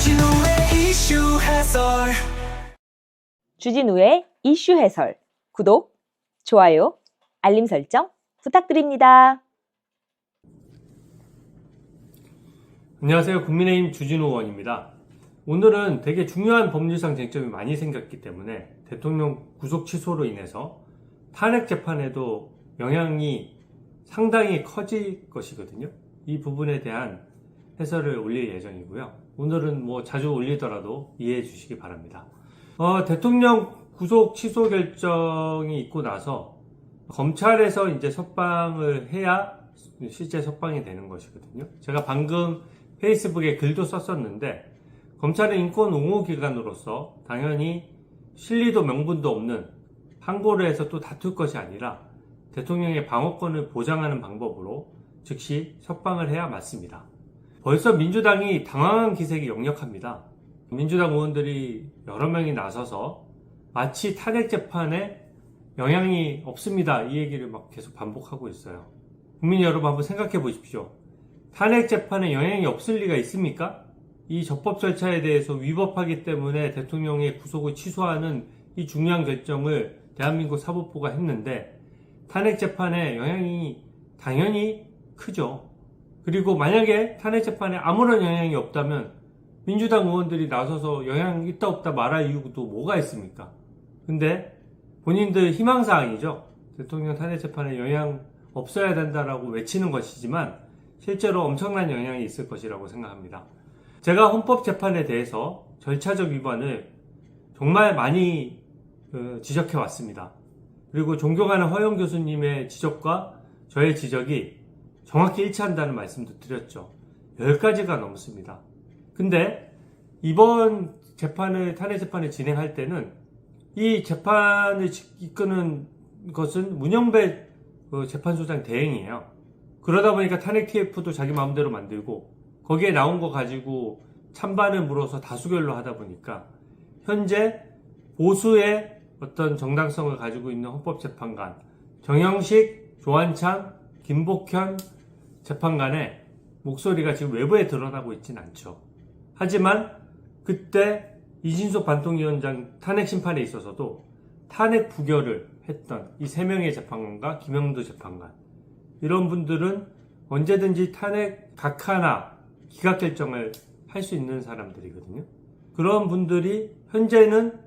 주진우의 이슈 해설 주진우의 이슈 해설. 구독, 좋아요, 알림 설정 부탁드립니다. 안녕하세요. 국민의힘 주진우 의원입니다. 오늘은 되게 중요한 법률상 쟁점이 많이 생겼기 때문에 대통령 구속 취소로 인해서 탄핵 재판에도 영향이 상당히 커질 것이거든요. 이 부분에 대한 해설을 올릴 예정이고요. 오늘은 뭐 자주 올리더라도 이해해 주시기 바랍니다. 어, 대통령 구속 취소 결정이 있고 나서 검찰에서 이제 석방을 해야 실제 석방이 되는 것이거든요. 제가 방금 페이스북에 글도 썼었는데 검찰은 인권 옹호 기관으로서 당연히 실리도 명분도 없는 항고를 해서 또 다툴 것이 아니라 대통령의 방어권을 보장하는 방법으로 즉시 석방을 해야 맞습니다. 벌써 민주당이 당황한 기색이 역력합니다. 민주당 의원들이 여러 명이 나서서 마치 탄핵 재판에 영향이 없습니다. 이 얘기를 막 계속 반복하고 있어요. 국민 여러분 한번 생각해 보십시오. 탄핵 재판에 영향이 없을 리가 있습니까? 이 적법 절차에 대해서 위법하기 때문에 대통령의 구속을 취소하는 이 중요한 결정을 대한민국 사법부가 했는데 탄핵 재판에 영향이 당연히 크죠. 그리고 만약에 탄핵 재판에 아무런 영향이 없다면 민주당 의원들이 나서서 영향 있다 없다 말할 이유도 뭐가 있습니까? 근데 본인들 희망사항이죠. 대통령 탄핵 재판에 영향 없어야 된다라고 외치는 것이지만 실제로 엄청난 영향이 있을 것이라고 생각합니다. 제가 헌법 재판에 대해서 절차적 위반을 정말 많이 어, 지적해 왔습니다. 그리고 존경하는 허영 교수님의 지적과 저의 지적이 정확히 일치한다는 말씀도 드렸죠. 10가지가 넘습니다. 근데 이번 재판을, 탄핵 재판을 진행할 때는 이 재판을 이끄는 것은 문영배 어, 재판소장 대행이에요. 그러다 보니까 탄핵 TF도 자기 마음대로 만들고 거기에 나온 거 가지고 찬반을 물어서 다수결로 하다 보니까 현재 보수의 어떤 정당성을 가지고 있는 헌법재판관 정영식, 조한창, 김복현 재판관의 목소리가 지금 외부에 드러나고 있진 않죠. 하지만 그때 이진석 반통위원장 탄핵 심판에 있어서도 탄핵 부결을 했던 이 세 명의 재판관과 김영도 재판관 이런 분들은 언제든지 탄핵 각하나 기각 결정을 할 수 있는 사람들이거든요. 그런 분들이 현재는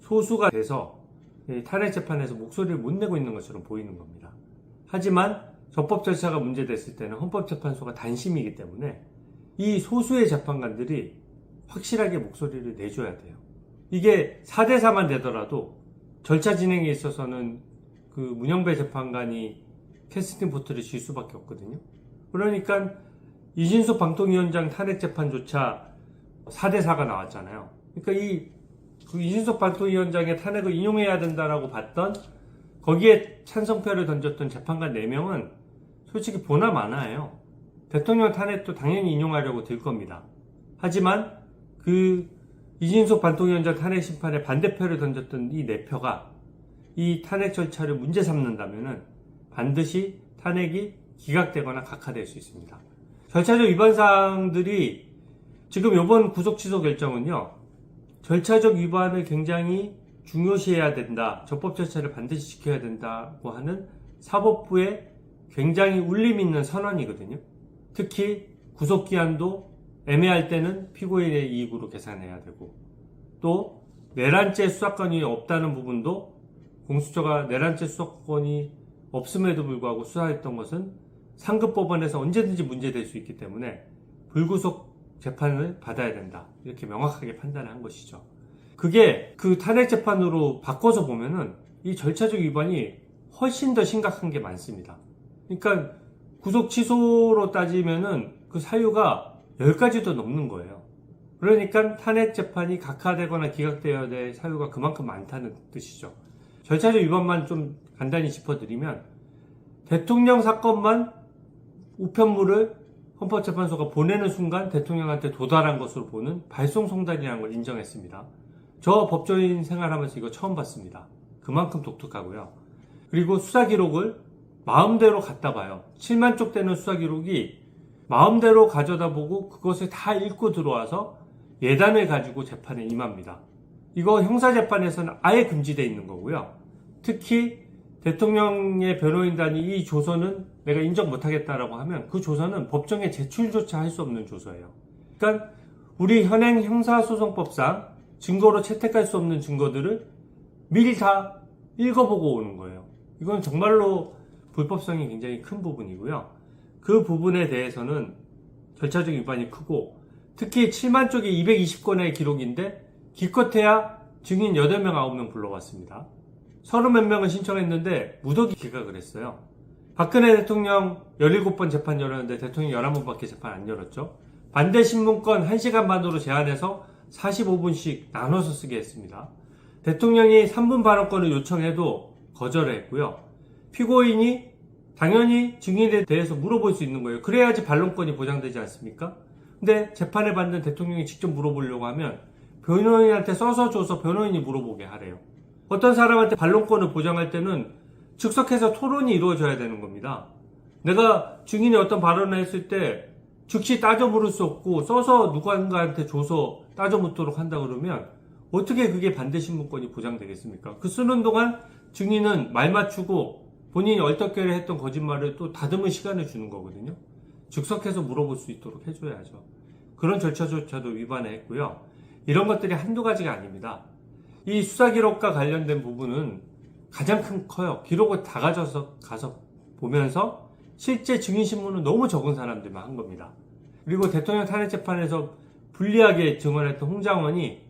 소수가 돼서 이 탄핵 재판에서 목소리를 못 내고 있는 것처럼 보이는 겁니다. 하지만 적법 절차가 문제됐을 때는 헌법재판소가 단심이기 때문에 이 소수의 재판관들이 확실하게 목소리를 내줘야 돼요. 이게 4대4만 되더라도 절차 진행에 있어서는 그 문영배 재판관이 캐스팅 보트를 질 수밖에 없거든요. 그러니까 이진수 방통위원장 탄핵 재판조차 4대4가 나왔잖아요. 그러니까 이, 그 이진석 방통위원장의 탄핵을 인용해야 된다라고 봤던 거기에 찬성표를 던졌던 재판관 4명은 솔직히 보나 마나예요. 대통령 탄핵도 당연히 인용하려고 들 겁니다. 하지만 그 이진석 반통위원장 탄핵 심판에 반대표를 던졌던 이 4표가 이 탄핵 절차를 문제 삼는다면 반드시 탄핵이 기각되거나 각하될 수 있습니다. 절차적 위반 사항들이 지금 이번 구속 취소 결정은요. 절차적 위반을 굉장히 중요시해야 된다. 적법 절차를 반드시 지켜야 된다고 하는 사법부의 굉장히 울림 있는 선언이거든요. 특히 구속기한도 애매할 때는 피고인의 이익으로 계산해야 되고 또 내란죄 수사권이 없다는 부분도 공수처가 내란죄 수사권이 없음에도 불구하고 수사했던 것은 상급 법원에서 언제든지 문제될 수 있기 때문에 불구속 재판을 받아야 된다. 이렇게 명확하게 판단을 한 것이죠. 그게 그 탄핵 재판으로 바꿔서 보면은 이 절차적 위반이 훨씬 더 심각한 게 많습니다. 그러니까 구속 취소로 따지면은 그 사유가 10가지도 넘는 거예요. 그러니까 탄핵 재판이 각하되거나 기각되어야 될 사유가 그만큼 많다는 뜻이죠. 절차적 위반만 좀 간단히 짚어드리면 대통령 사건만 우편물을 헌법재판소가 보내는 순간 대통령한테 도달한 것으로 보는 발송 송달이라는 걸 인정했습니다. 저 법조인 생활하면서 이거 처음 봤습니다. 그만큼 독특하고요. 그리고 수사 기록을 마음대로 갖다 봐요. 7만 쪽 되는 수사 기록이 마음대로 가져다 보고 그것을 다 읽고 들어와서 예단을 가지고 재판에 임합니다. 이거 형사재판에서는 아예 금지되어 있는 거고요. 특히 대통령의 변호인단이 이 조서는 내가 인정 못하겠다라고 하면 그 조서는 법정에 제출조차 할 수 없는 조서예요. 그러니까 우리 현행 형사소송법상 증거로 채택할 수 없는 증거들을 미리 다 읽어보고 오는 거예요. 이건 정말로 불법성이 굉장히 큰 부분이고요. 그 부분에 대해서는 절차적 위반이 크고 특히 7만 쪽이 220건의 기록인데 기껏해야 증인 8명, 9명 불러왔습니다. 30몇 명을 신청했는데 무더기 기각을 했어요. 박근혜 대통령 17번 재판 열었는데 대통령 11번밖에 재판 안 열었죠. 반대 신문권 1시간 반으로 제한해서 45분씩 나눠서 쓰게 했습니다. 대통령이 3분 발언권을 요청해도 거절을 했고요. 피고인이 당연히 증인에 대해서 물어볼 수 있는 거예요. 그래야지 반론권이 보장되지 않습니까? 근데 재판을 받는 대통령이 직접 물어보려고 하면 변호인한테 써서 줘서 변호인이 물어보게 하래요. 어떤 사람한테 반론권을 보장할 때는 즉석해서 토론이 이루어져야 되는 겁니다. 내가 증인이 어떤 발언을 했을 때 즉시 따져 물을 수 없고 써서 누군가한테 줘서 따져 묻도록 한다 그러면 어떻게 그게 반대 신문권이 보장되겠습니까? 그 쓰는 동안 증인은 말 맞추고 본인이 얼떨결에 했던 거짓말을 또 다듬을 시간을 주는 거거든요. 즉석해서 물어볼 수 있도록 해줘야죠. 그런 절차조차도 위반을 했고요. 이런 것들이 한두 가지가 아닙니다. 이 수사 기록과 관련된 부분은 가장 큰 커요. 기록을 다 가져서 가서 보면서 실제 증인 신문은 너무 적은 사람들만 한 겁니다. 그리고 대통령 탄핵 재판에서 불리하게 증언했던 홍장원이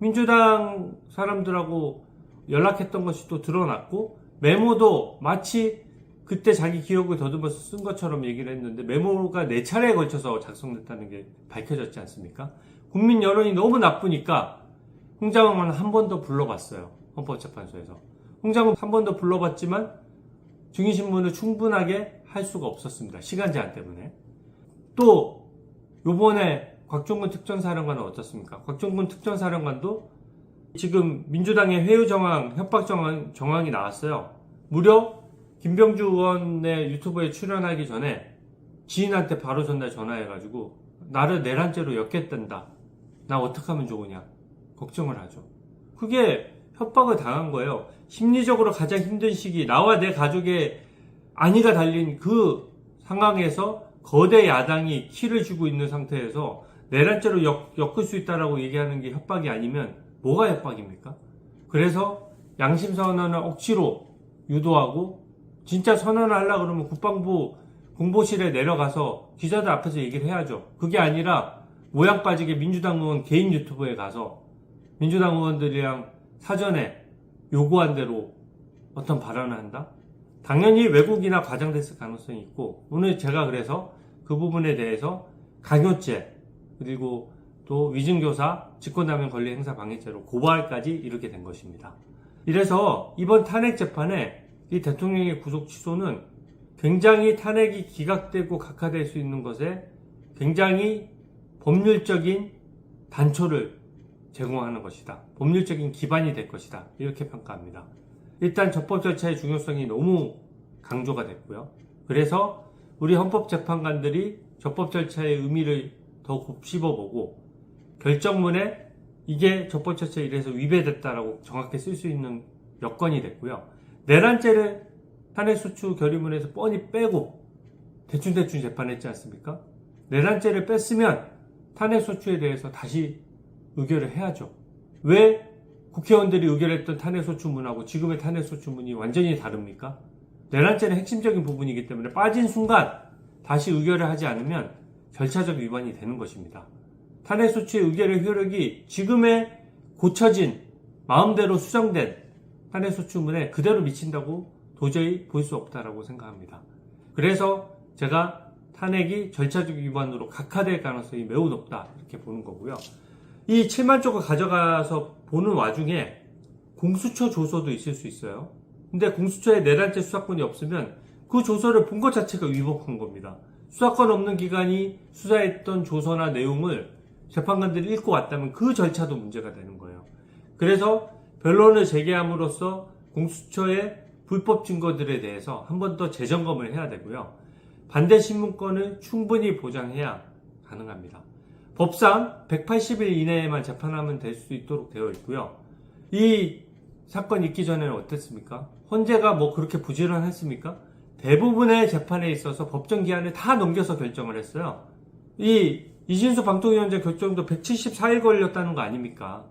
민주당 사람들하고 연락했던 것이 또 드러났고 메모도 마치 그때 자기 기억을 더듬어서 쓴 것처럼 얘기를 했는데 메모가 네 차례에 걸쳐서 작성됐다는 게 밝혀졌지 않습니까? 국민 여론이 너무 나쁘니까 홍장원은 한 번 더 불러봤어요. 헌법재판소에서. 홍장원 한 번 더 불러봤지만 증인신문을 충분하게 할 수가 없었습니다. 시간 제한 때문에. 또 요번에 곽종근 특전사령관은 어떻습니까? 곽종근 특전사령관도 지금 민주당의 회유 정황, 협박 정황, 정황이 나왔어요. 무려 김병주 의원의 유튜브에 출연하기 전에 지인한테 바로 전날 전화해가지고 나를 내란죄로 엮겠단다. 나 어떻게 하면 좋으냐. 걱정을 하죠. 그게 협박을 당한 거예요. 심리적으로 가장 힘든 시기, 나와 내 가족의 안위가 달린 그 상황에서 거대 야당이 키를 쥐고 있는 상태에서 내란죄로 엮, 엮을 수 있다라고 얘기하는 게 협박이 아니면 뭐가 협박입니까? 그래서 양심 선언을 억지로 유도하고 진짜 선언을 하려 그러면 국방부 공보실에 내려가서 기자들 앞에서 얘기를 해야죠. 그게 아니라 모양 빠지게 민주당 의원 개인 유튜브에 가서 민주당 의원들이랑 사전에 요구한 대로 어떤 발언을 한다? 당연히 왜곡이나 과장됐을 가능성이 있고 오늘 제가 그래서 그 부분에 대해서 강요죄 그리고 또 위증교사 직권남용 권리 행사 방해죄로 고발까지 이렇게 된 것입니다. 이래서 이번 탄핵 재판에 이 대통령의 구속 취소는 굉장히 탄핵이 기각되고 각하될 수 있는 것에 굉장히 법률적인 단초를 제공하는 것이다. 법률적인 기반이 될 것이다. 이렇게 평가합니다. 일단 적법 절차의 중요성이 너무 강조가 됐고요. 그래서 우리 헌법재판관들이 적법 절차의 의미를 더 곱씹어보고 결정문에 이게 적법 절차에 이래서 위배됐다라고 정확히 쓸 수 있는 여건이 됐고요. 내란죄를 탄핵소추 결의문에서 뻔히 빼고 대충대충 재판했지 않습니까? 내란죄를 뺐으면 탄핵소추에 대해서 다시 의결을 해야죠. 왜 국회의원들이 의결했던 탄핵소추문하고 지금의 탄핵소추문이 완전히 다릅니까? 내란죄는 핵심적인 부분이기 때문에 빠진 순간 다시 의결을 하지 않으면 절차적 위반이 되는 것입니다. 탄핵소추의 의결의 효력이 지금의 고쳐진 마음대로 수정된 탄핵소추문에 그대로 미친다고 도저히 볼 수 없다라고 생각합니다. 그래서 제가 탄핵이 절차적 위반으로 각하될 가능성이 매우 높다 이렇게 보는 거고요. 이 7만 쪽을 가져가서 보는 와중에 공수처 조서도 있을 수 있어요. 근데 공수처에 내란죄 수사권이 없으면 그 조서를 본 것 자체가 위법한 겁니다. 수사권 없는 기관이 수사했던 조서나 내용을 재판관들이 읽고 왔다면 그 절차도 문제가 되는 거예요. 그래서 변론을 제기함으로써 공수처의 불법 증거들에 대해서 한 번 더 재점검을 해야 되고요. 반대 신문권을 충분히 보장해야 가능합니다. 법상 180일 이내에만 재판하면 될 수 있도록 되어 있고요. 이 사건 있기 전에는 어땠습니까? 헌재가 뭐 그렇게 부지런했습니까? 대부분의 재판에 있어서 법정 기한을 다 넘겨서 결정을 했어요. 이 이진수 방통위원장 결정도 174일 걸렸다는 거 아닙니까?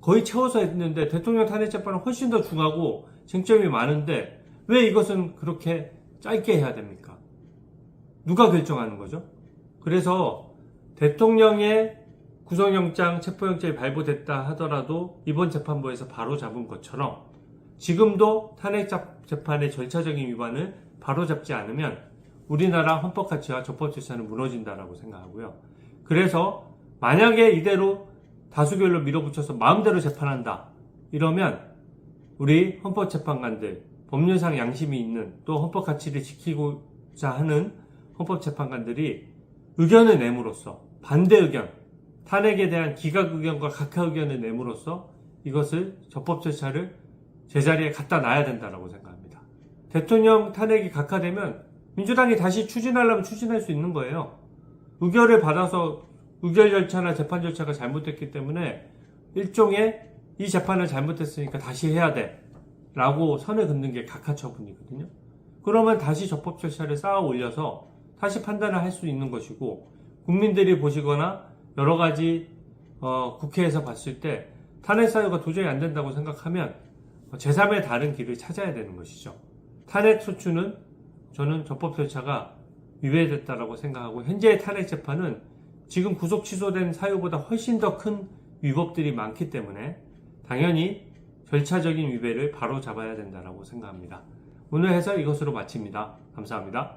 거의 채워서 했는데 대통령 탄핵 재판은 훨씬 더 중하고 쟁점이 많은데 왜 이것은 그렇게 짧게 해야 됩니까? 누가 결정하는 거죠? 그래서 대통령의 구속영장, 체포영장이 발부됐다 하더라도 이번 재판부에서 바로 잡은 것처럼 지금도 탄핵 자- 재판의 절차적인 위반을 바로 잡지 않으면 우리나라 헌법 가치와 적법 질서는 무너진다라고 생각하고요. 그래서 만약에 이대로 다수결로 밀어붙여서 마음대로 재판한다 이러면 우리 헌법재판관들 법률상 양심이 있는 또 헌법 가치를 지키고자 하는 헌법재판관들이 의견을 내므로써 반대 의견 탄핵에 대한 기각 의견과 각하 의견을 내므로써 이것을 적법 절차를 제자리에 갖다 놔야 된다고 생각합니다. 대통령 탄핵이 각하되면 민주당이 다시 추진하려면 추진할 수 있는 거예요. 의결을 받아서 의결 절차나 재판 절차가 잘못됐기 때문에 일종의 이 재판을 잘못했으니까 다시 해야 돼. 라고 선을 긋는 게 각하 처분이거든요. 그러면 다시 적법 절차를 쌓아 올려서 다시 판단을 할 수 있는 것이고 국민들이 보시거나 여러 가지 어, 국회에서 봤을 때 탄핵 사유가 도저히 안 된다고 생각하면 제3의 다른 길을 찾아야 되는 것이죠. 탄핵 소추는 저는 적법 절차가 위배됐다라고 생각하고 현재의 탄핵 재판은 지금 구속 취소된 사유보다 훨씬 더 큰 위법들이 많기 때문에 당연히 절차적인 위배를 바로 잡아야 된다라고 생각합니다. 오늘 해설 이것으로 마칩니다. 감사합니다.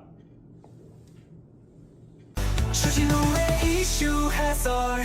주진우의 이슈 해설